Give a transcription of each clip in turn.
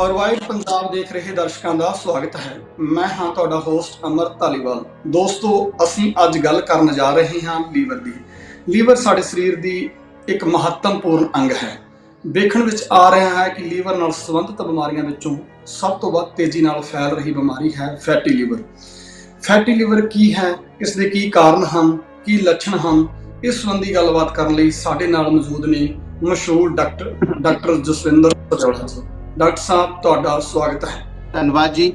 ਔਰਵਾਈਡ ਪੰਜਾਬ ਦੇਖ ਰਹੇ ਦਰਸ਼ਕਾਂ ਦਾ ਸਵਾਗਤ ਹੈ। ਮੈਂ ਹਾਂ ਤੁਹਾਡਾ ਹੋਸਟ ਅਮਰ ਧਾਲੀਵਾਲ। ਦੋਸਤੋ, ਅਸੀਂ ਅੱਜ ਗੱਲ ਕਰਨ ਜਾ ਰਹੇ ਹਾਂ ਲੀਵਰ ਦੀ। ਲੀਵਰ ਸਾਡੇ ਸਰੀਰ ਦੀ ਇੱਕ ਮਹੱਤਵਪੂਰਨ ਅੰਗ ਹੈ। ਵੇਖਣ ਵਿੱਚ ਆ ਰਿਹਾ ਹੈ ਕਿ ਲੀਵਰ ਨਾਲ ਸੰਬੰਧਿਤ ਬਿਮਾਰੀਆਂ ਵਿੱਚੋਂ ਸਭ ਤੋਂ ਵੱਧ ਤੇਜ਼ੀ ਨਾਲ ਫੈਲ ਰਹੀ ਬਿਮਾਰੀ ਹੈ ਫੈਟੀ ਲੀਵਰ ਫੈਟੀ ਲੀਵਰ ਕੀ ਹੈ? ਇਸ ਦੇ ਕੀ ਕਾਰਨ ਹਨ? ਕੀ ਲੱਛਣ ਹਨ? ਇਸ ਸੰਬੰਧੀ ਗੱਲਬਾਤ ਕਰਨ ਲਈ ਸਾਡੇ ਨਾਲ ਮੌਜੂਦ ਨੇ ਮਸ਼ਹੂਰ ਡਾਕਟਰ ਡਾਕਟਰ ਜਸਵਿੰਦਰ ਸਚੋੜਾ ਜੀ। ਡਾਕਟਰ ਸਾਹਿਬ ਤੁਹਾਡਾ ਸਵਾਗਤ ਹੈ। ਧੰਨਵਾਦ ਜੀ।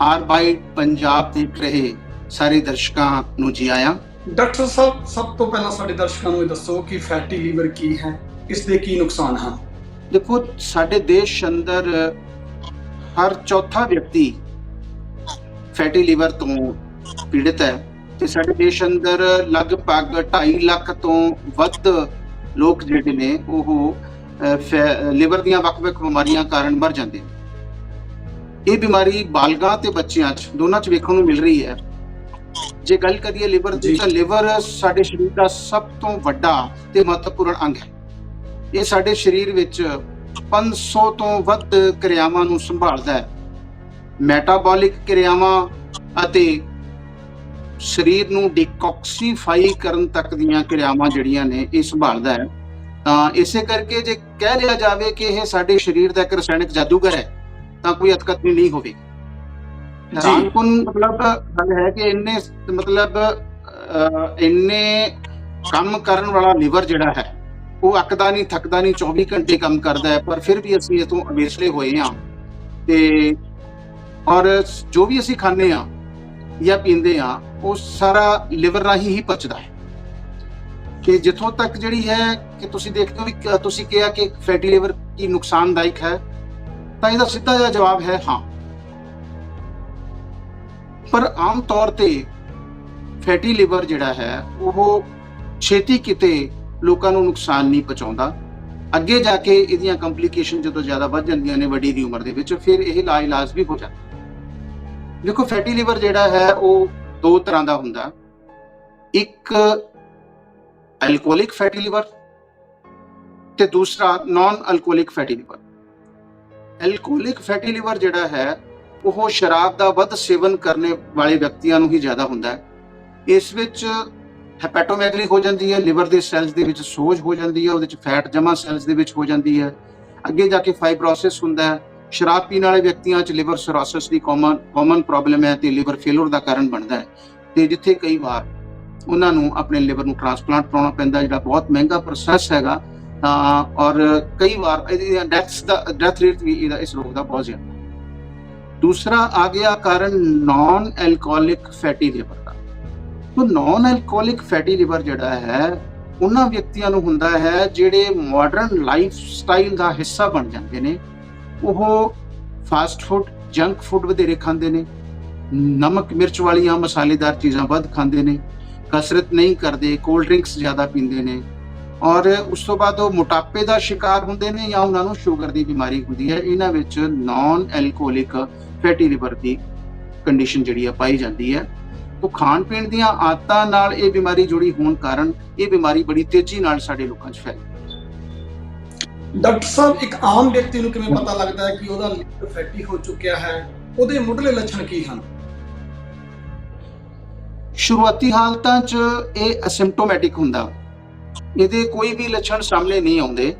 ਆਰ ਬਾਈਟ ਪੰਜਾਬ ਦੇਖ ਰਹੇ ਸਾਰੇ ਦਰਸ਼ਕਾਂ ਨੂੰ ਜੀ ਆਇਆਂ। ਡਾਕਟਰ ਸਾਹਿਬ ਸਭ ਤੋਂ ਪਹਿਲਾਂ ਸਾਡੇ ਦਰਸ਼ਕਾਂ ਨੂੰ ਇਹ ਦੱਸੋ ਕਿ ਫੈਟੀ ਲੀਵਰ ਕੀ ਹੈ ਇਸ ਦੇ ਕੀ ਨੁਕਸਾਨ ਹਨ? ਦੇਖੋ ਸਾਡੇ ਦੇਸ਼ ਅੰਦਰ ਹਰ ਚੌਥਾ ਵਿਅਕਤੀ ਫੈਟੀ ਲੀਵਰ ਤੋਂ ਪੀੜਿਤ ਹੈ ਤੇ ਸਾਡੇ ਦੇਸ਼ ਅੰਦਰ ਲਗਭਗ 2.5 ਲੱਖ ਤੋਂ ਵੱਧ ਲੋਕ ਜਿਹੜੇ ਨੇ ਉਹ ਲੀਵਰ ਦੀਆਂ ਵੱਖ-ਵੱਖ ਬਿਮਾਰੀਆਂ ਕਾਰਨ ਮਰ ਜਾਂਦੇ ਨੇ। ਇਹ ਬਿਮਾਰੀ ਬਾਲਗਾਂ ਤੇ ਬੱਚਿਆਂ 'ਚ ਦੋਨਾਂ 'ਚ ਵੇਖਣ ਨੂੰ ਮਿਲ ਰਹੀ ਹੈ। ਜੇ ਗੱਲ ਕਰੀਏ ਲਿਵਰ ਦੀ। ਤਾਂ ਲਿਵਰ ਸਾਡੇ ਸਰੀਰ ਦਾ ਸਭ ਤੋਂ ਵੱਡਾ ਤੇ ਮਹੱਤਵਪੂਰਨ ਅੰਗ ਹੈ। ਇਹ ਸਾਡੇ ਸਰੀਰ ਵਿੱਚ 500 ਤੋਂ ਵੱਧ ਕਿਰਿਆਵਾਂ ਨੂੰ ਸੰਭਾਲਦਾ ਹੈ। ਮੈਟਾਬੋਲਿਕ ਕਿਰਿਆਵਾਂ ਅਤੇ ਸਰੀਰ ਨੂੰ ਡੀਕੌਕਸੀਫਾਈ ਕਰਨ ਤੱਕ ਦੀਆਂ ਕਿਰਿਆਵਾਂ ਜਿਹੜੀਆਂ ਨੇ ਇਹ ਸੰਭਾਲਦਾ ਹੈ। ਤਾਂ ਇਸੇ ਕਰਕੇ ਜੇ ਕਹਿ ਲਿਆ ਜਾਵੇ ਕਿ ਇਹ ਸਾਡੇ ਸਰੀਰ ਦਾ ਇੱਕ ਰਸਾਇਣਿਕ ਜਾਦੂਗਰ ਹੈ ਤਾਂ ਕੋਈ ਅਤਕਥਨੀ ਨਹੀਂ ਹੋਵੇ। ਹੈਰਾਨਕੁਨ ਮਤਲਬ ਗੱਲ ਹੈ ਕਿ ਇੰਨੇ ਮਤਲਬ ਇੰਨੇ ਕੰਮ ਕਰਨ ਵਾਲਾ ਲਿਵਰ ਜਿਹੜਾ ਹੈ ਉਹ ਅੱਕਦਾ ਨਹੀਂ ਥੱਕਦਾ ਨਹੀਂ 24 ਘੰਟੇ ਕੰਮ ਕਰਦਾ ਹੈ ਪਰ ਫਿਰ ਵੀ ਅਸੀਂ ਇਹ ਤੋਂ ਅਵੇਸਲੇ ਹੋਏ ਹਾਂ। ਤੇ ਔਰ ਜੋ ਵੀ ਅਸੀਂ ਖਾਂਦੇ ਹਾਂ ਜਾਂ ਪੀਂਦੇ ਹਾਂ ਉਹ ਸਾਰਾ ਲਿਵਰ ਰਾਹੀਂ ਹੀ ਪਚਦਾ ਹੈ। ਕਿ ਜਿੱਥੋਂ ਤੱਕ ਜਿਹੜੀ ਹੈ ਕਿ ਤੁਸੀਂ ਦੇਖਦੇ ਹੋ ਵੀ ਤੁਸੀਂ ਕਿਹਾ ਕਿ ਫੈਟੀ ਲੀਵਰ ਕੀ ਨੁਕਸਾਨਦਾਇਕ ਹੈ, ਤਾਂ ਇਹਦਾ ਸਿੱਧਾ ਜਿਹਾ ਜਵਾਬ ਹੈ ਹਾਂ। ਪਰ ਆਮ ਤੌਰ ਤੇ ਫੈਟੀ ਲਿਵਰ ਜਿਹੜਾ ਹੈ, ਉਹ ਛੇਤੀ ਕਿਤੇ ਲੋਕਾਂ ਨੂੰ ਨੁਕਸਾਨ ਨਹੀਂ ਪਹੁੰਚਾਉਂਦਾ। ਅੱਗੇ ਜਾ ਕੇ ਇਹਦੀਆਂ ਕੰਪਲਿਕੇਸ਼ਨ ਜਦੋਂ ਜ਼ਿਆਦਾ ਵੱਧ ਜਾਂਦੀਆਂ ਨੇ ਵੱਡੀ ਦੀ ਉਮਰ ਦੇ ਵਿੱਚ, ਫਿਰ ਇਹ ਲਾ ਇਲਾਜ ਵੀ ਹੋ ਜਾਂਦਾ। ਦੇਖੋ ਫੈਟੀ ਲਿਵਰ ਜਿਹੜਾ ਹੈ, ਉਹ ਦੋ ਤਰ੍ਹਾਂ ਦਾ ਹੁੰਦਾ। ਇੱਕ ਐਲਕੋਹਲਿਕ ਫੈਟੀ ਲਿਵਰ ਤੇ ਦੂਸਰਾ non alcoholic fatty liver alcoholic fatty liver ਜਿਹੜਾ ਹੈ, ਉਹ ਸ਼ਰਾਬ ਦਾ ਵੱਧ ਸੇਵਨ ਕਰਨ ਵਾਲੇ ਵਿਅਕਤੀਆਂ ਨੂੰ ਹੀ ਜ਼ਿਆਦਾ ਹੁੰਦਾ ਹੈ। ਇਸ ਵਿੱਚ ਹੈਪੇਟੋਮੈਗਲੀ ਹੋ ਜਾਂਦੀ ਹੈ ਲਿਵਰ ਦੇ ਸੈਲਸ ਦੇ ਵਿੱਚ ਸੋਜ ਹੋ ਜਾਂਦੀ ਹੈ, ਉਹਦੇ ਵਿੱਚ ਫੈਟ ਜਮਾ ਸੈਲਸ ਦੇ ਵਿੱਚ ਹੋ ਜਾਂਦੀ ਹੈ। ਅੱਗੇ ਜਾ ਕੇ ਫਾਈਬਰੋਸਿਸ ਹੁੰਦਾ ਹੈ। ਸ਼ਰਾਬ ਪੀਣ ਵਾਲੇ ਵਿਅਕਤੀਆਂ 'ਚ ਲਿਵਰ ਸਿਰੋਸਿਸ ਦੀ ਕਾਮਨ ਕਾਮਨ ਪ੍ਰੋਬਲਮ ਹੈ ਤੇ ਲਿਵਰ ਫੇਲਰ ਦਾ ਕਾਰਨ ਬਣਦਾ ਹੈ। ਤੇ ਜਿੱਥੇ ਕਈ ਵਾਰ ਉਹਨਾਂ ਨੂੰ ਆਪਣੇ ਲਿਵਰ ਨੂੰ ਟ੍ਰਾਂਸਪਲਾਂਟ ਕਰਾਉਣਾ ਪੈਂਦਾ ਜਿਹੜਾ ਬਹੁਤ ਮਹਿੰਗਾ ਪ੍ਰੋਸੈਸ ਹੈਗਾ, ਤਾਂ ਔਰ ਕਈ ਵਾਰ ਇਹਦੀਆਂ ਡੈਥਸ ਦਾ ਡੈਥ ਰੇਟ ਵੀ ਇਹਦਾ, ਇਸ ਰੋਗ ਦਾ ਬਹੁਤ ਜ਼ਿਆਦਾ। ਦੂਸਰਾ ਆ ਗਿਆ ਕਾਰਨ ਨਾਨ ਐਲਕੋਹਲਿਕ ਫੈਟੀ ਲਿਵਰ ਦਾ। ਤੋ ਨਾਨ ਐਲਕੋਹਲਿਕ ਫੈਟੀ ਲਿਵਰ ਜਿਹੜਾ ਹੈ, ਉਹਨਾਂ ਵਿਅਕਤੀਆਂ ਨੂੰ ਹੁੰਦਾ ਹੈ ਜਿਹੜੇ ਮਾਡਰਨ ਲਾਈਫ ਸਟਾਈਲ ਦਾ ਹਿੱਸਾ ਬਣ ਜਾਂਦੇ ਨੇ। ਉਹ ਫਾਸਟ ਫੂਡ ਜੰਕ ਫੂਡ ਵਧੇਰੇ ਖਾਂਦੇ ਨੇ। ਨਮਕ, ਮਿਰਚ ਵਾਲੀਆਂ ਮਸਾਲੇਦਾਰ ਚੀਜ਼ਾਂ ਵੱਧ ਖਾਂਦੇ ਨੇ। ਕਸਰਤ ਨਹੀਂ ਕਰਦੇ ਕੋਲਡ ਡਰਿੰਕਸ ਜ਼ਿਆਦਾ ਪੀਂਦੇ ਨੇ ਔਰ ਉਸ ਤੋਂ ਬਾਅਦ ਉਹ ਮੋਟਾਪੇ ਦਾ ਸ਼ਿਕਾਰ ਹੁੰਦੇ ਨੇ ਜਾਂ ਉਹਨਾਂ ਨੂੰ ਸ਼ੂਗਰ ਦੀ ਬਿਮਾਰੀ ਹੁੰਦੀ ਹੈ, ਇਹਨਾਂ ਵਿੱਚ ਨਾਨ ਐਲਕੋਹਲਿਕ ਫੈਟੀ ਲਿਵਰ ਦੀ ਕੰਡੀਸ਼ਨ ਜਿਹੜੀ ਆ ਪਾਈ ਜਾਂਦੀ ਹੈ। ਉਹ ਖਾਣ ਪੀਣ ਦੀਆਂ ਆਦਤਾਂ ਨਾਲ ਇਹ ਬਿਮਾਰੀ ਜੁੜੀ ਹੋਣ ਕਾਰਨ ਇਹ ਬਿਮਾਰੀ ਬੜੀ ਤੇਜ਼ੀ ਨਾਲ ਸਾਡੇ ਲੋਕਾਂ 'ਚ ਫੈਲ ਡਾਕਟਰ ਸਾਹਿਬ, ਇੱਕ ਆਮ ਵਿਅਕਤੀ ਨੂੰ ਕਿਵੇਂ ਪਤਾ ਲੱਗਦਾ ਹੈ ਕਿ ਉਹਦਾ ਲਿਵਰ ਫੈਟੀ ਹੋ ਚੁੱਕਿਆ ਹੈ? ਉਹਦੇ ਮੁੱਢਲੇ ਲੱਛਣ ਕੀ ਹਨ? ਸ਼ੁਰੂਆਤੀ ਹਾਲਤਾਂ 'ਚ ਇਹ ਅਸਿਮਟੋਮੈਟਿਕ ਹੁੰਦਾ। ਇਹਦੇ ਕੋਈ ਵੀ ਲੱਛਣ ਸਾਹਮਣੇ ਨਹੀਂ ਆਉਂਦੇ।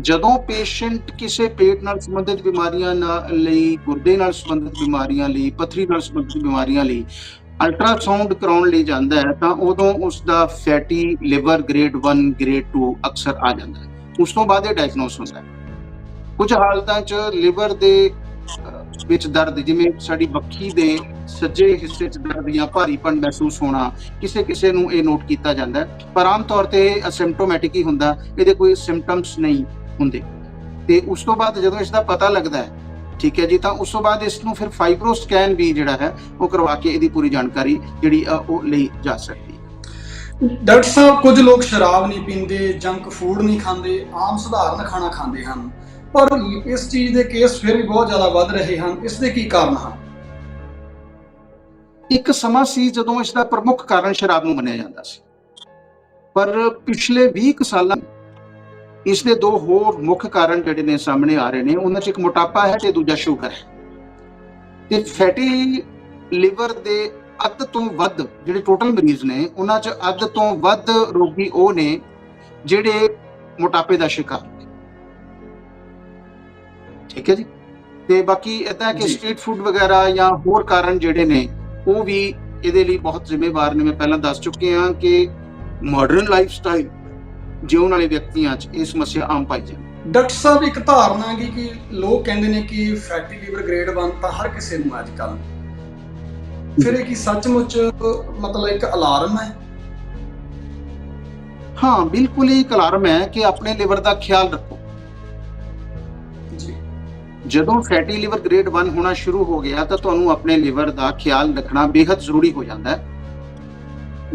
ਜਦੋਂ ਪੇਸ਼ੈਂਟ ਕਿਸੇ ਪੇਟ ਨਾਲ ਸੰਬੰਧਿਤ ਬਿਮਾਰੀਆਂ ਨਾਲ ਲਈ, ਗੁਰਦੇ ਨਾਲ ਸੰਬੰਧਿਤ ਬਿਮਾਰੀਆਂ ਲਈ, ਪਥਰੀ ਨਾਲ ਸੰਬੰਧਿਤ ਬਿਮਾਰੀਆਂ ਲਈ ਅਲਟਰਾਸਾਊਂਡ ਕਰਾਉਣ ਲਈ ਜਾਂਦਾ ਹੈ, ਤਾਂ ਉਦੋਂ ਉਸ ਦਾ ਫੈਟੀ ਲਿਵਰ ਗ੍ਰੇਡ 1 ਗ੍ਰੇਡ 2 ਅਕਸਰ ਆ ਜਾਂਦਾ ਹੈ। ਉਸ ਤੋਂ ਬਾਅਦ ਇਹ ਡਾਇਗਨੋਸ ਹੁੰਦਾ ਹੈ। ਕੁਝ ਹਾਲਤਾਂ 'ਚ ਲਿਵਰ ਦੇ ਵਿੱਚ ਦਰਦ, ਜਿਵੇਂ ਸਾਡੀ ਬੱਖੀ ਦੇ ਸੱਜੇ ਹਿੱਸੇ 'ਚ ਦਰਦ ਜਾਂ ਭਾਰੀਪਨ ਮਹਿਸੂਸ ਹੋਣਾ, ਕਿਸੇ ਕਿਸੇ ਨੂੰ ਇਹ ਨੋਟ ਕੀਤਾ ਜਾਂਦਾ ਪਰ ਆਮ ਤੌਰ ਤੇ ਇਹ ਹੀ ਹੁੰਦਾ, ਇਹਦੇ ਕੋਈ ਸਿੰਪਟਮਸ ਨਹੀਂ ਹੁੰਦੇ। ਤੇ ਉਸ ਤੋਂ ਬਾਅਦ ਜਦੋਂ ਇਸ ਦਾ ਪਤਾ ਲੱਗਦਾ ਹੈ, ਠੀਕ ਹੈ ਜੀ, ਤਾਂ ਉਸ ਤੋਂ ਬਾਅਦ ਇਸ ਨੂੰ ਫਿਰ ਫਾਈਬਰੋ ਸਕੈਨ ਵੀ ਜਿਹੜਾ ਹੈ, ਉਹ ਕਰਵਾ ਕੇ ਇਹਦੀ ਪੂਰੀ ਜਾਣਕਾਰੀ ਜਿਹੜੀ ਆ, ਉਹ ਲਈ ਜਾ ਸਕਦੀ ਡਾਕਟਰ ਸਾਹਿਬ, ਕੁਝ ਲੋਕ ਸ਼ਰਾਬ ਨਹੀਂ ਪੀਂਦੇ ਜੰਕ ਫੂਡ ਨਹੀਂ ਖਾਂਦੇ, ਆਮ ਸਧਾਰਨ ਖਾਣਾ ਖਾਂਦੇ ਹਨ। ਪਰ ਇਸ ਚੀਜ਼ ਦੇ ਕੇਸ ਫਿਰ ਵੀ ਬਹੁਤ ਜ਼ਿਆਦਾ ਵੱਧ ਰਹੇ ਹਨ। ਇਸ ਦੇ ਕੀ ਕਾਰਨ ਹਨ? ਇੱਕ ਸਮਾਂ ਸੀ ਜਦੋਂ ਇਸ ਦਾ ਪ੍ਰਮੁੱਖ ਕਾਰਨ ਸ਼ਰਾਬ ਨੂੰ ਮੰਨਿਆ ਜਾਂਦਾ ਸੀ। ਪਰ ਪਿਛਲੇ 20 ਕੁ ਸਾਲਾਂ ਇਸ ਦੇ ਦੋ ਹੋਰ ਮੁੱਖ ਕਾਰਨ ਜਿਹੜੇ ਨੇ ਸਾਹਮਣੇ ਆ ਰਹੇ ਨੇ ਉਹਨਾਂ 'ਚ ਇੱਕ ਮੋਟਾਪਾ ਹੈ ਤੇ ਦੂਜਾ ਸ਼ੂਗਰ ਹੈ। ਤੇ ਫੈਟੀ ਲਿਵਰ ਦੇ ਅੱਧ ਤੋਂ ਵੱਧ ਜਿਹੜੇ ਟੋਟਲ ਮਰੀਜ਼ ਨੇ ਉਹਨਾਂ 'ਚ ਅੱਧ ਤੋਂ ਵੱਧ ਰੋਗੀ ਉਹ ਨੇ ਜਿਹੜੇ ਮੋਟਾਪੇ ਦਾ ਸ਼ਿਕਾਰ ਨੇ। ਠੀਕ ਹੈ ਜੀ? ਤੇ ਬਾਕੀ ਇਦਾਂ ਕਿ। ਸਟਰੀਟ ਫੂਡ ਵਗੈਰਾ ਜਾਂ ਹੋਰ ਕਾਰਨ ਜਿਹੜੇ ਨੇ ਉਹ ਵੀ ਇਹਦੇ ਲਈ ਬਹੁਤ ਜ਼ਿੰਮੇਵਾਰ ਨੇ। ਮੈਂ ਪਹਿਲਾਂ ਦੱਸ ਚੁੱਕੇ ਹਾਂ ਕਿ ਮਾਡਰਨ ਲਾਈਫ ਸਟਾਈਲ ਜਿਉਣ ਵਾਲੇ ਵਿਅਕਤੀਆਂ 'ਚ ਇਹ ਸਮੱਸਿਆ ਆਮ ਪਾਈ ਜਾਂਦੀ ਡਾਕਟਰ ਸਾਹਿਬ ਇੱਕ ਧਾਰਨਾ ਹੈਗੀ ਕਿ ਲੋਕ ਕਹਿੰਦੇ ਨੇ ਕਿ ਫੈਟੀ ਲੀਵਰ ਗ੍ਰੇਡ 1 ਤਾਂ ਹਰ ਕਿਸੇ ਨੂੰ ਅੱਜ ਕੱਲ ਫਿਰ ਇਹ ਕੀ ਸੱਚਮੁੱਚ ਮਤਲਬ ਇੱਕ ਅਲਾਰਮ ਹੈ? ਹਾਂ ਬਿਲਕੁਲ ਹੀ ਇੱਕ ਅਲਾਰਮ ਹੈ ਕਿ ਆਪਣੇ ਲਿਵਰ ਦਾ ਖਿਆਲ ਰੱਖੋ। ਜਦੋਂ ਫੈਟੀ ਲਿਵਰ ਗ੍ਰੇਡ 1 ਹੋਣਾ ਸ਼ੁਰੂ ਹੋ ਗਿਆ ਤਾਂ ਤੁਹਾਨੂੰ ਆਪਣੇ ਲਿਵਰ ਦਾ ਖਿਆਲ ਰੱਖਣਾ ਬੇहद ਜ਼ਰੂਰੀ ਹੋ ਜਾਂਦਾ ਹੈ।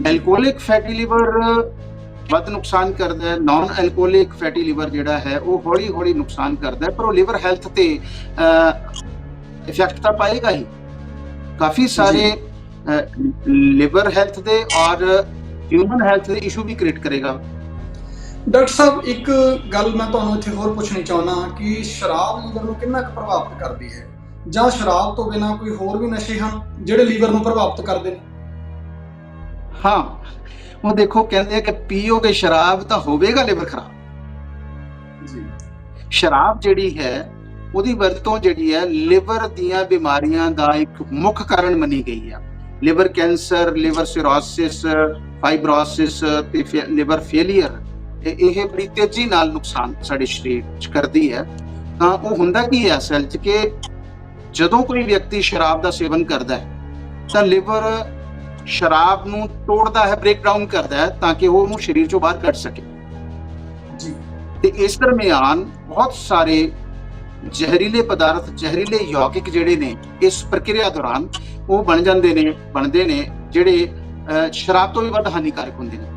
ਐਲਕੋਹਲਿਕ ਫੈਟੀ ਲਿਵਰ ਵੱਧ ਨੁਕਸਾਨ ਕਰਦਾ ਹੈ। ਨਾਨ ਐਲਕੋਹਲਿਕ ਫੈਟੀ ਲਿਵਰ ਜਿਹੜਾ ਹੈ ਉਹ ਹੌਲੀ ਹੌਲੀ ਨੁਕਸਾਨ ਕਰਦਾ ਹੈ ਪਰ ਉਹ ਲਿਵਰ ਹੈਲਥ ਤੇ ਇਫੈਕਟ ਤਾਂ ਪਾਏਗਾ ਹੀ। ਕਾਫੀ ਸਾਰੇ ਲਿਵਰ ਹੈਲਥ ਦੇ ਔਰ ਹਿਊਮਨ ਹੈਲਥ ਦੇ ਇਸ਼ੂ ਵੀ ਕ੍ਰੀਏਟ ਕਰੇਗਾ। ਡਾਕਟਰ ਸਾਹਿਬ ਇੱਕ ਗੱਲ ਮੈਂ ਤੁਹਾਨੂੰ ਇੱਥੇ ਹੋਰ ਪੁੱਛਣੀ ਚਾਹੁੰਦਾ ਕਿ ਸ਼ਰਾਬ ਲੀਵਰ ਨੂੰ ਕਿੰਨਾ ਕੁ ਪ੍ਰਭਾਵਿਤ ਕਰਦੀ ਹੈ? ਜਾਂ ਸ਼ਰਾਬ ਤੋਂ ਬਿਨਾ ਕੋਈ ਹੋਰ ਵੀ ਨਸ਼ੇ ਹਨ ਜਿਹੜੇ ਲੀਵਰ ਨੂੰ ਪ੍ਰਭਾਵਿਤ ਕਰਦੇ ਨੇ? ਹਾਂ ਉਹ ਦੇਖੋ ਕਹਿੰਦੇ ਆ ਕਿ ਪੀਓਗੇ ਸ਼ਰਾਬ ਤਾਂ ਹੋਵੇਗਾ ਲਿਵਰ ਖਰਾਬ। ਜੀ। ਸ਼ਰਾਬ ਜਿਹੜੀ ਹੈ ਉਹਦੀ ਵਰਤੋਂ ਜਿਹੜੀ ਹੈ ਲਿਵਰ ਦੀਆਂ ਬਿਮਾਰੀਆਂ ਦਾ ਇੱਕ ਮੁੱਖ ਕਾਰਨ ਮੰਨੀ ਗਈ ਹੈ liver cancer liver cirrhosis fibrosis ਤੇ ਲਿਵਰ ਫੇਲਿਅਰ। ਇਹ ਬੜੀ ਤੇਜ਼ੀ ਨਾਲ ਨੁਕਸਾਨ ਸਾਡੇ ਸਰੀਰ 'ਚ ਕਰਦੀ ਹੈ। ਤਾਂ ਉਹ ਹੁੰਦਾ ਕੀ ਹੈ ਅਸਲ 'ਚ ਕਿ ਜਦੋਂ ਕੋਈ ਵਿਅਕਤੀ ਸ਼ਰਾਬ ਦਾ ਸੇਵਨ ਕਰਦਾ ਹੈ ਤਾਂ ਲਿਵਰ ਸ਼ਰਾਬ ਨੂੰ ਤੋੜਦਾ ਹੈ ਬ੍ਰੇਕ ਡਾਊਨ ਕਰਦਾ ਹੈ ਤਾਂ ਕਿ ਉਹ ਉਹਨੂੰ ਸਰੀਰ ਚੋਂ ਬਾਹਰ ਕੱਢ ਸਕੇ। ਜੀ। ਤੇ ਇਸ ਦਰਮਿਆਨ ਬਹੁਤ ਸਾਰੇ ਜ਼ਹਿਰੀਲੇ ਪਦਾਰਥ ਜ਼ਹਿਰੀਲੇ ਯੌਗਿਕ ਜਿਹੜੇ ਨੇ ਇਸ ਪ੍ਰਕਿਰਿਆ ਦੌਰਾਨ ਉਹ ਬਣ ਜਾਂਦੇ ਨੇ ਬਣਦੇ ਨੇ ਜਿਹੜੇ ਸ਼ਰਾਬ ਤੋਂ ਵੀ ਵੱਧ ਹਾਨੀਕਾਰਕ ਹੁੰਦੇ ਨੇ।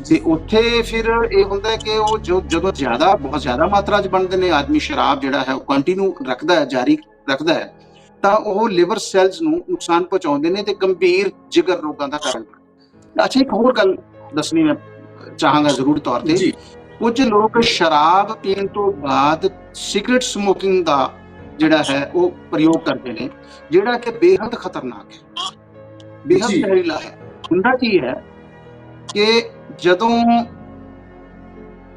ਜੀ ਉੱਥੇ ਫਿਰ ਇਹ ਹੁੰਦਾ ਕਿ ਉਹ ਜੋ ਜਦੋਂ ਜ਼ਿਆਦਾ ਬਹੁਤ ਜ਼ਿਆਦਾ ਮਾਤਰਾ 'ਚ ਬਣਦੇ ਨੇ ਆਦਮੀ ਸ਼ਰਾਬ ਜਿਹੜਾ ਹੈ ਉਹ ਕੰਟੀਨਿਊ ਰੱਖਦਾ ਹੈ ਜਾਰੀ ਰੱਖਦਾ ਹੈ ਤਾਂ ਉਹ ਲਿਵਰ ਸੈਲਸ ਨੂੰ ਨੁਕਸਾਨ ਪਹੁੰਚਾਉਂਦੇ ਨੇ ਤੇ ਗੰਭੀਰ ਜਿਗਰ ਰੋਗਾਂ ਦਾ ਕਾਰਨ ਅੱਛਾ ਇੱਕ ਹੋਰ ਗੱਲ ਦੱਸਣੀ ਮੈਂ ਚਾਹਾਂਗਾ ਜ਼ਰੂਰ ਤੌਰ ਤੇ। ਕੁਝ ਲੋਕ ਸ਼ਰਾਬ ਪੀਣ ਤੋਂ ਬਾਅਦ ਸਿਗਰਟ ਸਮੋਕਿੰਗ ਦਾ ਜਿਹੜਾ ਹੈ ਉਹ ਪ੍ਰਯੋਗ ਕਰਦੇ ਨੇ ਜਿਹੜਾ ਕਿ ਬੇਹੱਦ ਖਤਰਨਾਕ ਹੈ। ਬੇਹੱਦ ਜ਼ਹਿਰੀਲਾ ਹੈ। ਹੁੰਦਾ ਕੀ ਹੈ ਕਿ ਜਦੋਂ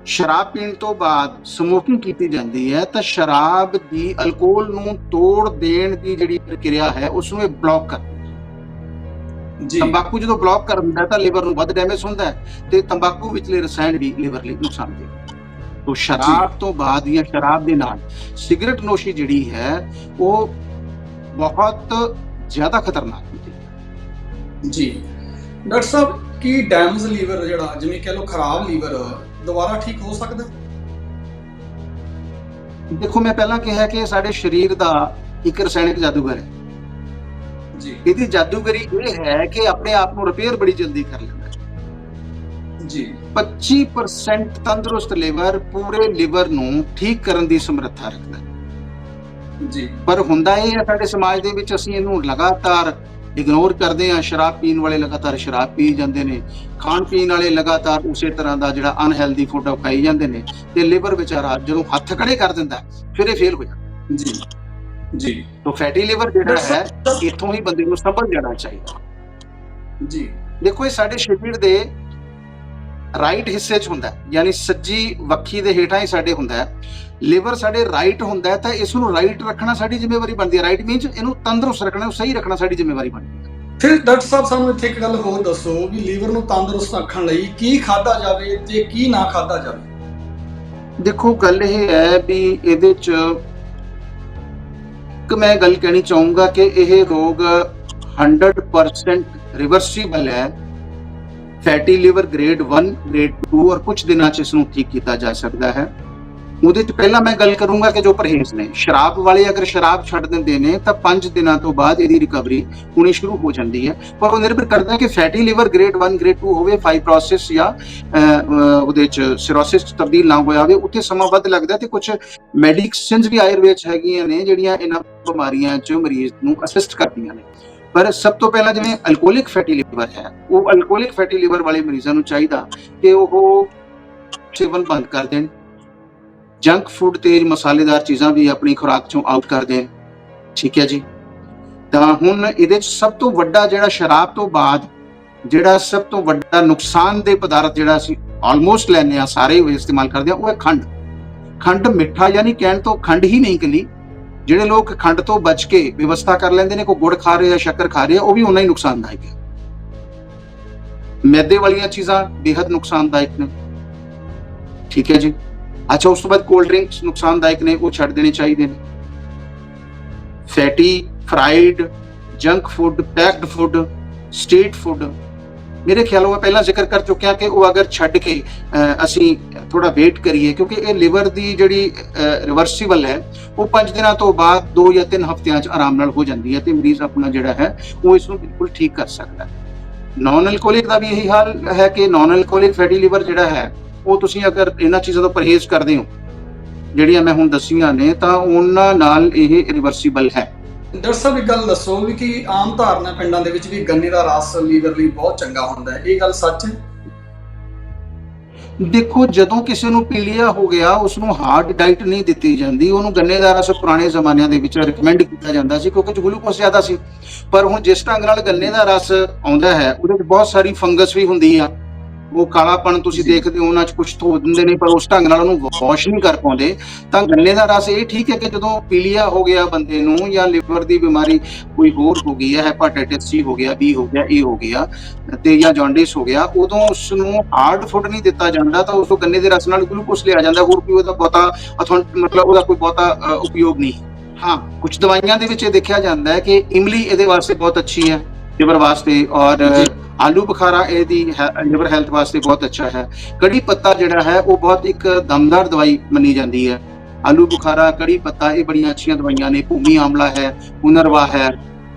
ਸ਼ਰਾਬ ਪੀਣ ਤੋਂ ਬਾਅਦ ਸਮੋਕਿੰਗ ਕੀਤੀ ਜਾਂਦੀ ਹੈ ਤਾਂ ਸ਼ਰਾਬ ਦੀ ਅਲਕੋਹਲ ਨੂੰ ਤੋੜ ਦੇਣ ਦੀ ਜਿਹੜੀ ਪ੍ਰਕਿਰਿਆ ਹੈ ਉਸ ਨੂੰ ਇਹ ਬਲੌਕ ਕਰ ਜੀ। ਤੰਬਾਕੂ ਜਦੋਂ ਬਲੌਕ ਕਰ ਦਿੰਦਾ ਤਾਂ ਲਿਵਰ ਨੂੰ ਵੱਧ ਡੈਮੇਜ ਹੁੰਦਾ ਹੈ ਤੇ ਤੰਬਾਕੂ ਵਿਚਲੇ ਰਸਾਇਣ ਵੀ ਲਿਵਰ ਲਈ ਨੁਕਸਾਨਦੇਹ ਤੋ ਸ਼ਰਾਬ ਤੋਂ ਬਾਅਦ ਜਾਂ ਸ਼ਰਾਬ ਦੇ ਨਾਲ ਸਿਗਰਟ ਨੋਸ਼ੀ ਜਿਹੜੀ ਹੈ ਉਹ ਬਹੁਤ ਜ਼ਿਆਦਾ ਖਤਰਨਾਕ ਹੁੰਦੀ ਹੈ। ਜੀ। ਡਾਕਟਰ ਸਾਹਿਬ ਕੀ ਡੈਮੇਜ ਲੀਵਰ ਜਿਹੜਾ ਜਿਵੇਂ ਕਹ ਲਓ ਖਰਾਬ ਲੀਵਰ ਦੁਬਾਰਾ ਠੀਕ ਹੋ ਸਕਦਾ? ਦੇਖੋ ਮੈਂ ਪਹਿਲਾਂ ਕਿਹਾ ਕਿ ਸਾਡੇ ਸਰੀਰ ਦਾ ਇੱਕ ਰਸਾਇਣਿਕ ਜਾਦੂਗਰ ਹੈ। ਜੀ। ਇਹਦੀ ਜਾਦੂਗਰੀ ਇਹ ਹੈ ਕਿ ਆਪਣੇ ਆਪ ਨੂੰ ਰਿਪੇਅਰ ਬੜੀ ਜਲਦੀ ਕਰ ਲੈਂਦਾ ਜੀ। 25% ਤੰਦਰੁਸਤ ਲਿਵਰ ਪੂਰੇ ਲਿਵਰ ਨੂੰ ਠੀਕ ਕਰਨ ਦੀ ਸਮਰੱਥਾ ਰੱਖਦਾ ਜੀ। ਪਰ ਹੁੰਦਾ ਇਹ ਹੈ ਸਾਡੇ ਸਮਾਜ ਦੇ ਵਿੱਚ ਅਸੀਂ ਇਹਨੂੰ ਲਗਾਤਾਰ ਇਗਨੋਰ ਕਰਦੇ ਹਾਂ ਸ਼ਰਾਬ ਪੀਣ ਵਾਲੇ ਲਗਾਤਾਰ ਸ਼ਰਾਬ ਪੀ ਜਾਂਦੇ ਨੇ ਖਾਣ ਪੀਣ ਵਾਲੇ ਲਗਾਤਾਰ ਉਸੇ ਤਰ੍ਹਾਂ ਦਾ ਜਿਹੜਾ ਅਨਹੈਲਦੀ ਫੂਡ ਖਾਈ ਜਾਂਦੇ ਨੇ ਤੇ ਲਿਵਰ ਵਿਚਾਰਾ ਜਦੋਂ ਹੱਥ ਖੜੇ ਕਰ ਦਿੰਦਾ ਫਿਰ ਇਹ ਫੇਲ ਹੋ ਜਾਂਦਾ। ਜੀ ਜੀ। ਤਾਂ ਫੈਟੀ ਲਿਵਰ ਜਿਹੜਾ ਹੈ ਇੱਥੋਂ ਹੀ ਬੰਦੇ ਨੂੰ ਸਮਝ ਜਾਣਾ ਚਾਹੀਦਾ। ਜੀ। ਦੇਖੋ ਇਹ ਸਾਡੇ ਸਰੀਰ ਦੇ ਰਾਈਟ ਹਿੱਸੇ 'ਚ ਹੁੰਦਾ ਯਾਨੀ ਸੱਜੀ ਵੱਖੀ ਦੇ ਹੇਠਾਂ ਹੀ ਸਾਡੇ ਹੁੰਦਾ ਹੈ। ਲਿਵਰ ਸਾਡੇ ਰਾਈਟ ਹੁੰਦਾ ਹੈ ਤਾਂ ਇਸ ਨੂੰ ਰਾਈਟ ਰੱਖਣਾ ਸਾਡੀ ਜ਼ਿੰਮੇਵਾਰੀ ਬਣਦੀ ਹੈ। ਰਾਈਟ ਮੀਨਸ ਇਹਨੂੰ ਤੰਦਰੁਸਤ ਰੱਖਣਾ ਸਹੀ ਰੱਖਣਾ ਸਾਡੀ ਜ਼ਿੰਮੇਵਾਰੀ ਬਣਦੀ ਹੈ। ਫਿਰ ਡਾਕਟਰ ਸਾਹਿਬ ਸਾਨੂੰ ਇੱਥੇ ਇੱਕ ਗੱਲ ਹੋਰ ਦੱਸੋ ਵੀ ਲੀਵਰ ਨੂੰ ਤੰਦਰੁਸਤ ਰੱਖਣ ਲਈ ਕੀ ਖਾਦਾ ਜਾਵੇ ਤੇ ਕੀ ਨਾ ਖਾਦਾ ਜਾਵੇ? ਦੇਖੋ ਗੱਲ ਇਹ ਹੈ ਵੀ ਇਹਦੇ 'ਚ ਇੱਕ ਮੈਂ ਗੱਲ ਕਹਿਣੀ ਚਾਹੂੰਗਾ ਕਿ ਇਹ ਰੋਗ 100% ਰਿਵਰਸੀਬਲ ਹੈ। ਫੈਟੀ ਲਿਵਰ ਗ੍ਰੇਡ 1 ਗ੍ਰੇਡ 2 ਔਰ ਕੁਝ ਦਿਨਾਂ 'ਚ ਇਸ ਨੂੰ ਠੀਕ ਕੀਤਾ ਜਾ ਸਕਦਾ ਹੈ। ਉਹਦੇ 'ਚ ਪਹਿਲਾਂ ਮੈਂ ਗੱਲ ਕਰੂੰਗਾ ਕਿ ਜੋ ਪਰਹੇਜ਼ ਨੇ, ਸ਼ਰਾਬ ਵਾਲੇ ਅਗਰ ਸ਼ਰਾਬ ਛੱਡ ਦਿੰਦੇ ਨੇ, ਤਾਂ 5 ਦਿਨਾਂ ਤੋਂ ਬਾਅਦ ਇਹਦੀ ਰਿਕਵਰੀ ਹੋਣੀ ਸ਼ੁਰੂ ਹੋ ਜਾਂਦੀ ਹੈ। ਪਰ ਉਹ ਨਿਰਭਰ ਕਰਦਾ ਕਿ ਫੈਟੀ ਲਿਵਰ ਗ੍ਰੇਡ 1 ਗ੍ਰੇਡ 2 ਹੋਵੇ ਫਾਈਬਰੋਸਿਸ ਜਾਂ ਉਹਦੇ 'ਚ ਸਿਰੋਸਿਸ ਤਬਦੀਲ ਨਾ ਹੋਇਆ ਹੋਵੇ, ਉੱਥੇ ਸਮਾਂ ਵੱਧ ਲੱਗਦਾ ਤੇ ਕੁਝ ਮੈਡੀਸਿਨਸ ਵੀ ਆਯੁਰਵੇਦ 'ਚ ਹੈਗੀਆਂ ਨੇ, ਜਿਹੜੀਆਂ ਇਹਨਾਂ ਬਿਮਾਰੀਆਂ 'ਚ ਮਰੀਜ਼ ਨੂੰ ਅਸਿਸਟ ਕਰਦੀਆਂ ਨੇ। ਪਰ ਸਭ ਤੋਂ ਪਹਿਲਾਂ ਜਿਵੇਂ ਅਲਕੋਹਲਿਕ ਫੈਟੀ ਲਿਵਰ ਹੈ, ਉਹ ਅਲਕੋਹਲਿਕ ਫੈਟੀ ਲਿਵਰ ਵਾਲੇ ਮਰੀਜ਼ਾਂ ਨੂੰ ਚਾਹੀਦਾ ਕਿ ਉਹ ਸੇਵਨ ਬੰਦ ਕਰ ਦੇਣ ਜੰਕ ਫੂਡ ਤੇਜ਼ ਮਸਾਲੇਦਾਰ ਚੀਜ਼ਾਂ ਵੀ ਆਪਣੀ ਖੁਰਾਕ ਚੋਂ ਆਊਟ ਕਰ ਦੇਣ, ਠੀਕ ਹੈ ਜੀ? ਤਾਂ ਹੁਣ ਇਹਦੇ ਚ ਸਭ ਤੋਂ ਵੱਡਾ ਜਿਹੜਾ ਸ਼ਰਾਬ ਤੋਂ ਬਾਅਦ ਜਿਹੜਾ ਸਭ ਤੋਂ ਵੱਡਾ ਨੁਕਸਾਨ ਦੇ ਪਦਾਰਥ ਜਿਹੜਾ ਅਸੀਂ ਆਲਮੋਸਟ ਲੈਨੇ ਆ ਸਾਰੇ ਹੀ ਇਸਤੇਮਾਲ ਕਰਦੇ ਆ ਉਹ ਹੈ ਖੰਡ। ਖੰਡ ਮਿੱਠਾ ਯਾਨੀ ਕਹਿਣ ਤੋਂ ਖੰਡ ਹੀ ਨਹੀਂ ਕਲੀ ਜਿਹੜੇ ਲੋਕ ਖੰਡ ਤੋਂ ਬਚ ਕੇ ਵਿਵਸਥਾ ਕਰ ਲੈਂਦੇ ਨੇ, ਕੋਈ ਗੁੜ ਖਾ ਰਹੇ ਆ ਸ਼ੱਕਰ ਖਾ ਰਹੇ ਆ ਉਹ ਵੀ ਉਨਾ ਹੀ ਨੁਕਸਾਨਦਾਇਕ ਹੈ। ਮੈਦੇ ਵਾਲੀਆਂ ਚੀਜ਼ਾਂ ਬੇहद ਨੁਕਸਾਨਦਾਇਕ ਨੇ। ਠੀਕ ਹੈ ਜੀ? ਅੱਛਾ, ਉਸ ਤੋਂ ਬਾਅਦ ਕੋਲਡ ਡਰਿੰਕਸ ਨੁਕਸਾਨਦਾਇਕ ਨੇ, ਉਹ ਛੱਡ ਦੇਣੇ ਚਾਹੀਦੇ ਨੇ। Fatty fried junk food packed food street food ਮੇਰੇ ਖਿਆਲ ਉਹ ਪਹਿਲਾਂ ਜ਼ਿਕਰ ਕਰ ਚੁੱਕਿਆ ਕਿ ਉਹ ਅਗਰ ਛੱਡ ਕੇ ਅਸੀਂ ਥੋੜਾ ਵੇਟ ਕਰੀਏ ਕਿਉਂਕਿ ਇਹ ਲਿਵਰ ਦੀ ਜਿਹੜੀ ਰਿਵਰਸੀਬਲ ਹੈ, ਉਹ 5 ਦਿਨਾਂ ਤੋਂ ਬਾਅਦ 2 ਜਾਂ 3 ਹਫ਼ਤਿਆਂ 'ਚ ਆਰਾਮ ਨਾਲ ਹੋ ਜਾਂਦੀ ਹੈ ਤੇ ਮਰੀਜ਼ ਆਪਣਾ ਜਿਹੜਾ ਹੈ, ਉਹ ਇਸ ਨੂੰ ਬਿਲਕੁਲ ਠੀਕ ਕਰ ਸਕਦਾ ਹੈ। ਨਾਨ ਅਲਕੋਹਲਿਕ ਦਾ ਵੀ ਇਹੀ ਹਾਲ ਹੈ ਕਿ ਨਾਨ ਅਲਕੋਹਲਿਕ ਫੈਟੀ ਲਿਵਰ ਜਿਹੜਾ ਹੈ, ਉਹ ਤੁਸੀਂ ਅਗਰ ਇਹਨਾਂ ਚੀਜ਼ਾਂ ਤੋਂ ਪਰਹੇਜ਼ ਕਰਦੇ ਹੋ, ਜਿਹੜੀਆਂ ਮੈਂ ਹੁਣ ਦੱਸੀਆਂ ਨੇ, ਤਾਂ ਉਹਨਾਂ ਨਾਲ ਇਹ ਰਿਵਰਸੀਬਲ ਹੈ। ਡਾਕਟਰ ਸਾਹਿਬ, ਇੱਕ ਗੱਲ ਦੱਸੋ ਵੀ ਕਿ ਆਮ ਧਾਰਨਾ ਪਿੰਡਾਂ ਦੇ ਵਿੱਚ ਵੀ ਗੰਨੇ ਦਾ ਰਸ ਲੀਵਰ ਲਈ ਬਹੁਤ ਚੰਗਾ ਹੁੰਦਾ ਹੈ? ਇਹ ਗੱਲ ਸੱਚ ਹੈ? ਦੇਖੋ, ਜਦੋਂ ਕਿਸੇ ਨੂੰ ਪੀਲੀਆ ਹੋ ਗਿਆ ਉਸ ਨੂੰ ਹਾਰਡ ਡਾਈਟ ਨਹੀਂ ਦਿੱਤੀ ਜਾਂਦੀ। ਉਹਨੂੰ ਗੰਨੇ ਦਾ ਰਸ ਪੁਰਾਣੇ ਜ਼ਮਾਨਿਆਂ ਦੇ ਵਿੱਚ ਰეკਮੈਂਡ ਕੀਤਾ ਜਾਂਦਾ ਸੀ, ਕਿਉਂਕਿ ਗਲੂਕੋਜ਼ ਜ਼ਿਆਦਾ ਸੀ। ਪਰ ਹੁਣ ਜਿਸ ਢੰਗ ਨਾਲ ਗੰਨੇ ਦਾ ਰਸ ਆਉਂਦਾ ਹੈ, ਉਹਦੇ ਵਿੱਚ ਬਹੁਤ ਸਾਰੀ ਫੰਗਸ ਵੀ ਹੁੰਦੀ ਆ। ਉਹ ਕਾਲਾਪਣ ਤੁਸੀਂ। ਦੇਖਦੇ ਹੋ ਉਹਨਾਂ 'ਚ ਕੁਝ ਧੋ ਦਿੰਦੇ ਨੇ ਪਰ ਉਸ ਢੰਗ ਨਾਲ ਉਹਨੂੰ ਵਾਸ਼ ਨਹੀਂ ਕਰ ਪਾਉਂਦੇ ਤਾਂ ਗੰਨੇ ਦਾ ਰਸ ਇਹ ਠੀਕ ਹੈ ਕਿ ਜਦੋਂ ਪੀਲੀਆ ਹੋ ਗਿਆ ਬੰਦੇ ਨੂੰ ਜਾਂ ਲਿਵਰ ਦੀ ਬਿਮਾਰੀ ਕੋਈ ਹੋਰ ਹੋ ਗਈ ਹੈ ਹੈਪਾਟਾਈਟਿਸ ਸੀ ਹੋ ਗਿਆ ਬੀ ਹੋ ਗਿਆ ਏ ਹੋ ਗਿਆ ਤੇ ਜਾਂ ਜੌਂਡਿਸ ਹੋ ਗਿਆ ਉਦੋਂ ਉਸ ਨੂੰ ਹਾਰਡ ਫੂਡ ਨਹੀਂ ਦਿੱਤਾ ਜਾਂਦਾ ਤਾਂ ਉਸ ਤੋਂ ਗੰਨੇ ਦੇ ਰਸ ਨਾਲ ਗਲੂਕੋਸ ਲਿਆ ਜਾਂਦਾ ਹੋਰ ਕੋਈ ਉਹਦਾ ਬਹੁਤਾ ਮਤਲਬ ਉਹਦਾ ਕੋਈ ਬਹੁਤਾ ਉਪਯੋਗ ਨਹੀਂ ਹਾਂ ਕੁਝ ਦਵਾਈਆਂ ਦੇ ਵਿੱਚ ਇਹ ਦੇਖਿਆ ਜਾਂਦਾ ਹੈ ਕਿ ਇਮਲੀ ਇਹਦੇ ਵਾਸਤੇ ਬਹੁਤ ਅੱਛੀ ਹੈ ਲਿਵਰ ਵਾਸਤੇ ਔਰ। ਆਲੂ ਬੁਖਾਰਾ ਇਹਦੀ ਲਿਵਰ ਹੈਲਥ ਵਾਸਤੇ ਬਹੁਤ ਅੱਛਾ ਹੈ। ਕੜੀ ਪੱਤਾ ਜਿਹੜਾ ਹੈ, ਉਹ ਬਹੁਤ ਇੱਕ ਦਮਦਾਰ ਦਵਾਈ ਮੰਨੀ ਜਾਂਦੀ ਹੈ। ਆਲੂ ਬੁਖਾਰਾ, ਕੜੀ ਪੱਤਾ, ਇਹ ਬੜੀਆਂ ਅੱਛੀਆਂ ਦਵਾਈਆਂ ਨੇ। ਭੂਮੀ ਆਮਲਾ ਹੈ ਪੁਨਰਵਾ ਹੈ,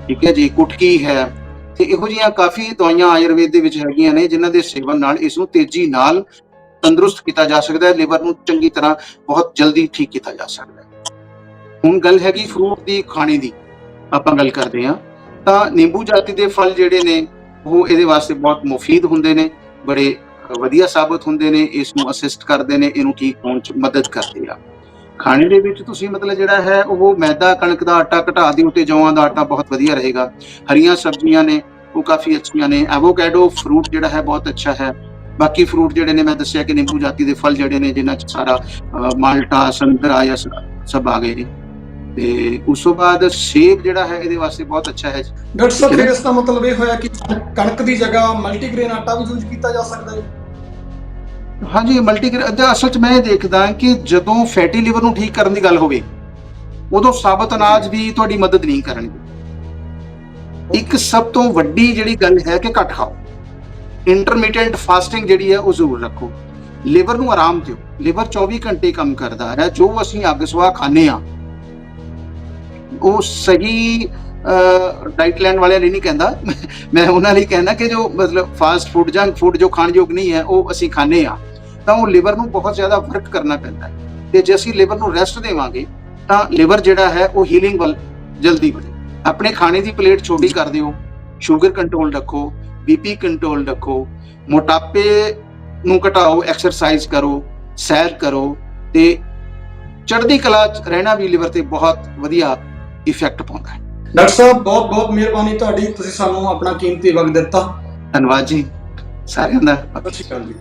ਠੀਕ ਹੈ ਜੀ, ਕੁਟਕੀ ਹੈ। ਤੇ ਇਹੋ ਜਿਹੀਆਂ ਕਾਫੀ ਦਵਾਈਆਂ ਆਯੁਰਵੇਦ ਦੇ ਵਿੱਚ ਹੈਗੀਆਂ ਨੇ, ਜਿਨ੍ਹਾਂ ਦੇ ਸੇਵਨ ਨਾਲ ਇਸ ਨੂੰ ਤੇਜ਼ੀ ਨਾਲ ਤੰਦਰੁਸਤ ਕੀਤਾ ਜਾ ਸਕਦਾ ਹੈ। ਲਿਵਰ ਨੂੰ ਚੰਗੀ ਤਰ੍ਹਾਂ ਬਹੁਤ ਜਲਦੀ ਠੀਕ ਕੀਤਾ ਜਾ ਸਕਦਾ ਹੈ। ਹੁਣ ਗੱਲ ਹੈਗੀ ਫਰੂਟ ਦੀ, ਖਾਣੇ ਦੀ। ਆਪਾਂ ਗੱਲ ਕਰਦੇ ਹਾਂ। ਤਾਂ ਨਿੰਬੂ ਜਾਤੀ ਦੇ ਫਲ ਜਿਹੜੇ ਨੇ ਉਹ ਇਹਦੇ ਵਾਸਤੇ ਬਹੁਤ ਮੁਫੀਦ ਹੁੰਦੇ ਨੇ ਬੜੇ ਵਧੀਆ ਸਾਬਤ ਹੁੰਦੇ ਨੇ ਇਸ ਨੂੰ ਅਸਿਸਟ ਕਰਦੇ ਨੇ ਇਹਨੂੰ ਠੀਕ ਹੋਣ ਚ ਮਦਦ ਕਰਦੇ ਆ। ਖਾਣੇ ਦੇ ਵਿੱਚ ਤੁਸੀਂ ਮਤਲਬ ਜਿਹੜਾ ਹੈ ਉਹ ਮੈਦਾ ਕਣਕ ਦਾ ਆਟਾ ਘਟਾ ਦਿਓ ਤੇ ਜੌਆਂ ਦਾ ਆਟਾ ਬਹੁਤ ਵਧੀਆ ਰਹੇਗਾ। ਹਰੀਆਂ ਸਬਜ਼ੀਆਂ ਨੇ ਉਹ ਕਾਫੀ ਅੱਛੀਆਂ ਨੇ। ਐਵੋਕੈਡੋ ਫਰੂਟ ਜਿਹੜਾ ਹੈ ਬਹੁਤ ਅੱਛਾ ਹੈ। ਬਾਕੀ ਫਰੂਟ ਜਿਹੜੇ ਨੇ ਮੈਂ ਦੱਸਿਆ ਕਿ ਨਿੰਬੂ ਜਾਤੀ ਦੇ ਫਲ ਜਿਹੜੇ ਨੇ ਜਿਨ੍ਹਾਂ ਚ ਸਾਰਾ ਅ, ਮਾਲਟਾ ਸੰਤਰਾ ਜਾਂ ਸਭ ਆ ਗਏ ਨੇ। ਤੇ ਉਸ ਤੋਂ ਬਾਅਦ ਸੇਬ ਜਿਹੜਾ ਹੈ ਇਹਦੇ ਵਾਸਤੇ ਬਹੁਤ ਅੱਛਾ ਹੈ ਡਾਕਟਰ ਸਾਹਿਬ ਫਿਰ ਇਸ ਦਾ ਮਤਲਬ ਇਹ ਹੋਇਆ ਕਿ ਕਣਕ ਦੀ ਜਗ੍ਹਾ ਮਲਟੀਗ੍ਰੇਨ ਆਟਾ ਵੀ ਯੂਜ਼ ਕੀਤਾ ਜਾ ਸਕਦਾ ਹੈ? ਹਾਂਜੀ ਮਲਟੀਗ੍ਰੇਨ ਅਜਾ ਅਸਲ 'ਚ ਮੈਂ ਇਹ ਦੇਖਦਾ ਕਿ ਜਦੋਂ ਫੈਟੀ ਲਿਵਰ ਨੂੰ ਠੀਕ ਕਰਨ ਦੀ ਗੱਲ ਹੋਵੇ ਉਦੋਂ ਸਾਬਤ ਅਨਾਜ ਵੀ ਤੁਹਾਡੀ ਮਦਦ ਨਹੀਂ ਕਰਨਗੇ। ਇੱਕ ਸਭ ਤੋਂ ਵੱਡੀ ਜਿਹੜੀ ਗੱਲ ਹੈ ਕਿ ਘੱਟ ਖਾਓ। ਇੰਟਰਮੀਡੀਏਟ ਫਾਸਟਿੰਗ ਜਿਹੜੀ ਹੈ ਉਹ ਜ਼ਰੂਰ ਰੱਖੋ। ਲਿਵਰ ਨੂੰ ਆਰਾਮ ਦਿਓ। ਲਿਵਰ 24 ਘੰਟੇ ਕੰਮ ਕਰਦਾ ਹੈ। ਜੋ ਅਸੀਂ ਅੱਗ ਸਵਾ ਖਾਂਦੇ ਆ ਉਹ ਸਹੀ ਡਾਈਟ ਲੈਣ ਵਾਲਿਆਂ ਲਈ ਨਹੀਂ ਕਹਿੰਦਾ। ਮੈਂ ਉਹਨਾਂ ਲਈ ਕਹਿੰਦਾ ਕਿ ਜੋ ਮਤਲਬ ਫਾਸਟ ਫੂਡ ਜੰਕ ਫੂਡ ਜੋ ਖਾਣ ਯੋਗ ਨਹੀਂ ਹੈ, ਉਹ ਅਸੀਂ ਖਾਂਦੇ ਆ ਤਾਂ ਉਹ ਲਿਵਰ ਨੂੰ ਬਹੁਤ ਜ਼ਿਆਦਾ ਵਰਕ ਕਰਨਾ ਪੈਂਦਾ ਹੈ। ਤੇ ਜੇ ਅਸੀਂ ਲਿਵਰ ਨੂੰ ਰੈਸਟ ਦੇਵਾਂਗੇ, ਤਾਂ ਲਿਵਰ ਜਿਹੜਾ ਹੈ, ਉਹ ਹੀਲਿੰਗ ਵੱਲ ਜਲਦੀ ਵਧੇ। ਆਪਣੇ ਖਾਣੇ ਦੀ ਪਲੇਟ ਛੋਟੀ ਕਰ ਦਿਓ ਸ਼ੂਗਰ ਕੰਟਰੋਲ ਰੱਖੋ ਬੀਪੀ ਕੰਟਰੋਲ ਰੱਖੋ, ਮੋਟਾਪੇ ਨੂੰ ਘਟਾਓ ਐਕਸਰਸਾਈਜ਼ ਕਰੋ, ਸੈਰ ਕਰੋ, ਤੇ ਚੜ੍ਹਦੀ ਕਲਾ ਰਹਿਣਾ ਵੀ ਲਿਵਰ ਤੇ ਬਹੁਤ ਵਧੀਆ ਇਫੈਕਟ ਪਾਉਂਦਾ ਹੈ। ਡਾਕਟਰ ਸਾਹਿਬ ਬਹੁਤ ਬਹੁਤ ਮਿਹਰਬਾਨੀ ਤੁਹਾਡੀ। ਤੁਸੀਂ ਸਾਨੂੰ ਆਪਣਾ ਕੀਮਤੀ ਵਕਤ ਦਿੱਤਾ। ਧੰਨਵਾਦ ਜੀ ਸਾਰਿਆਂ ਦਾ। ਸਤਿ ਸ਼੍ਰੀ ਅਕਾਲ ਜੀ।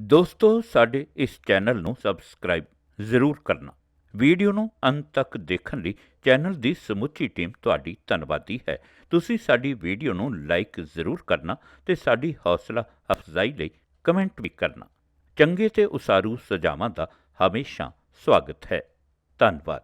ਦੋਸਤੋ ਸਾਡੇ ਇਸ ਚੈਨਲ ਨੂੰ ਸਬਸਕ੍ਰਾਈਬ ਜ਼ਰੂਰ ਕਰਨਾ। ਵੀਡੀਓ ਨੂੰ ਅੰਤ ਤੱਕ ਦੇਖਣ ਲਈ ਚੈਨਲ ਦੀ ਸਮੁੱਚੀ ਟੀਮ ਤੁਹਾਡੀ ਧੰਨਵਾਦੀ ਹੈ। ਤੁਸੀਂ ਸਾਡੀ ਵੀਡੀਓ ਨੂੰ ਲਾਈਕ ਜ਼ਰੂਰ ਕਰਨਾ ਤੇ ਸਾਡੀ ਹੌਸਲਾ ਅਫਜ਼ਾਈ ਲਈ ਕਮੈਂਟ ਵੀ ਕਰਨਾ। ਚੰਗੇ ਤੇ ਉਸਾਰੂ ਸੁਝਾਵਾਂ ਦਾ ਹਮੇਸ਼ਾ ਸਵਾਗਤ ਹੈ। ਧੰਨਵਾਦ।